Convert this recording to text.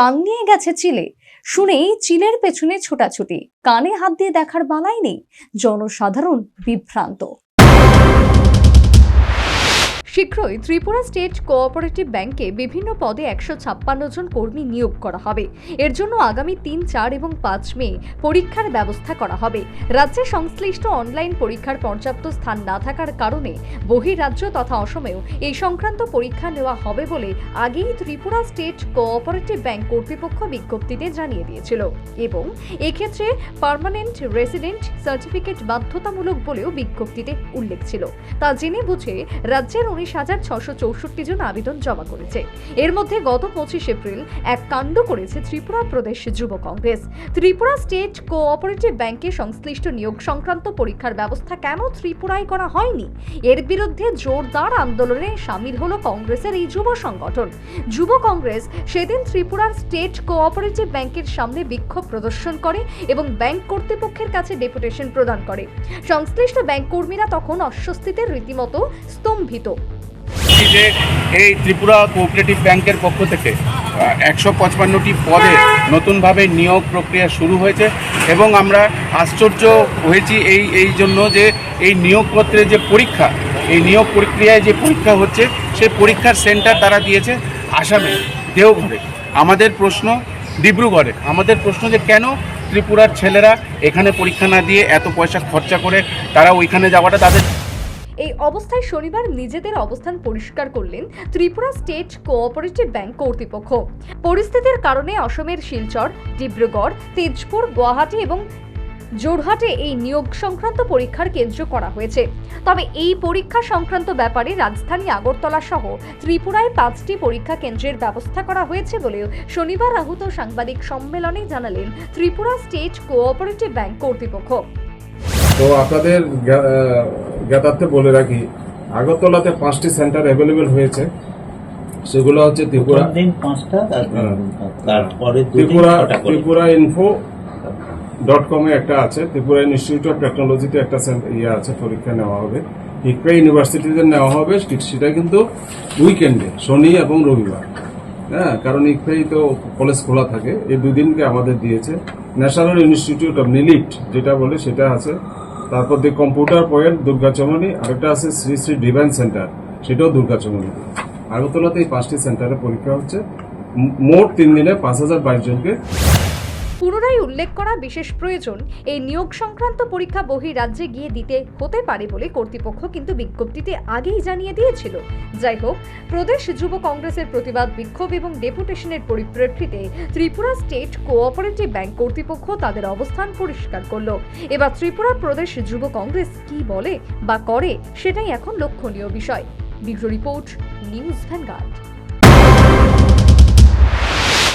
কান নিয়ে গেছে চিলে। শুনেই চিলের পেছনে ছোটাছুটি। কানে হাত দিয়ে দেখার বালাই নেই। জনসাধারণ বিভ্রান্ত। শীঘ্রই ত্রিপুরা স্টেট কোঅপারেটিভ ব্যাংকে বিভিন্ন পদে একশো ছাপ্পান্ন জন কর্মী নিয়োগ করা হবে। এর জন্য আগামী তিন, চার এবং পাঁচ মে পরীক্ষার ব্যবস্থা করা হবে। রাজ্যে সংশ্লিষ্ট অনলাইন পরীক্ষার পর্যাপ্ত স্থান না থাকার কারণে বহিরাজ্য তথা অসমেও এই সংক্রান্ত পরীক্ষা নেওয়া হবে বলে আগেই ত্রিপুরা স্টেট কোঅপারেটিভ ব্যাংক কর্তৃপক্ষ বিজ্ঞপ্তিতে জানিয়ে দিয়েছিল এবং এক্ষেত্রে পার্মানেন্ট রেসিডেন্ট সার্টিফিকেট বাধ্যতামূলক বলেও বিজ্ঞপ্তিতে উল্লেখ ছিল। তা জেনে বুঝে রাজ্যের উনিশ হাজার ছশো চৌষট্টি জন আবেদন জমা করেছে। এর মধ্যে গত পঁচিশ এপ্রিল এক কাণ্ড করেছে ত্রিপুরা প্রদেশ যুব কংগ্রেস। ত্রিপুরা স্টেট কোঅপারেটিভ ব্যাংকে সংশ্লিষ্ট নিয়োগ সংক্রান্ত পরীক্ষার ব্যবস্থা কেন ত্রিপুরায় করা হয়নি? এর বিরুদ্ধে জোরদার আন্দোলনে সামিল হলো কংগ্রেসের এই যুব সংগঠন। যুব কংগ্রেস সেদিন ত্রিপুরার স্টেট কোঅপারেটিভ ব্যাংকের সামনে বিক্ষোভ প্রদর্শন করে এবং ব্যাংক কর্তৃপক্ষের কাছে ডেপুটেশন প্রদান করে। সংশ্লিষ্ট ব্যাংক কর্মীরা তখন অস্বস্তিতে রীতিমতো স্তম্ভিত। বলছি যে এই ত্রিপুরা কোঅপারেটিভ ব্যাংকের পক্ষ থেকে একশো পঁচপান্নটি পদে নতুনভাবে নিয়োগ প্রক্রিয়া শুরু হয়েছে এবং আমরা আশ্চর্য হয়েছি এই এই জন্য যে এই নিয়োগপত্রের যে পরীক্ষা, এই নিয়োগ প্রক্রিয়ায় যে পরীক্ষা হচ্ছে সেই পরীক্ষার সেন্টার তারা দিয়েছে আসামে, দেওঘরে। আমাদের প্রশ্ন ডিব্রুগড়ে, আমাদের প্রশ্ন যে কেন ত্রিপুরার ছেলেরা এখানে পরীক্ষা না দিয়ে এত পয়সা খরচা করে তারা ওইখানে যাওয়াটা তাদের এই অবস্থায় শনিবার নিজেদের অবস্থান পরিষ্কার করলেন ত্রিপুরা স্টেট কোঅপারেটিভ ব্যাংক কর্তৃপক্ষ। পরিস্থিতির কারণে অসমের শিলচর, ডিব্রুগড়, তেজপুর, গুয়াহাটি এবং জোরহাটে এই নিয়োগ সংক্রান্ত পরীক্ষার কেন্দ্র করা হয়েছে। তবে এই পরীক্ষা সংক্রান্ত ব্যাপারে রাজধানী আগরতলা সহ ত্রিপুরায় পাঁচটি পরীক্ষা কেন্দ্রের ব্যবস্থা করা হয়েছে বলেও শনিবার আহুত সাংবাদিক সম্মেলনে জানালেন ত্রিপুরা স্টেট কোঅপারেটিভ ব্যাংক কর্তৃপক্ষ। তো আপনাদের জ্ঞা- জ্ঞাতার্থে বলে রাখি আগরতলাতে পাঁচটি সেন্টার অ্যাভেলেবেল হয়েছে। সেগুলো হচ্ছে ত্রিপুরা হ্যাঁ। তারপরে ত্রিপুরা ইনফো ডট কমে একটা আছে। ত্রিপুরা ইনস্টিটিউট অফ টেকনোলজিতে একটা ইয়ে আছে পরীক্ষা নেওয়া হবে। ইকপে ইউনিভার্সিটিতে নেওয়া হবে। ঠিক সেটা কিন্তু উইকেন্ডে শনি এবং রবিবার। হ্যাঁ কারণ ইকপেই তো কলেজ খোলা থাকে। এই দুদিনকে আমাদের দিয়েছে। ন্যাশনাল ইনস্টিটিউট অফ নিলিট যেটা বলে সেটা আছে। তারপর দি কম্পিউটার পয়েন্ট দুর্গাচমনি আরেকটা আছে শ্রী শ্রী ডিভাইন সেন্টার সেটাও দুর্গাচমনি আগরতলাতে এই পাঁচটি সেন্টারে পরীক্ষা হচ্ছে। মোট তিন দিনে পাঁচ হাজার বাইশ জনকে পুনরায় উল্লেখ করা বিশেষ প্রয়োজন, এই নিয়োগ সংক্রান্ত পরীক্ষা বহি রাজ্যে গিয়ে দিতে হতে পারে বলে কর্তৃপক্ষ কিন্তু বিজ্ঞপ্তিতে আগেই জানিয়ে দিয়েছিল। যাই হোক, প্রদেশ যুব কংগ্রেসের প্রতিবাদ বিক্ষোভ এবং ডেপুটেশনের পরিপ্রেক্ষিতে ত্রিপুরা স্টেট কোঅপারেটিভ ব্যাংক কর্তৃপক্ষ তাদের অবস্থান পরিষ্কার করল। এবার ত্রিপুরা প্রদেশ যুব কংগ্রেস কি বলে বা করে, সেটাই এখন লক্ষণীয় বিষয়। Bureau report, news Vanguard.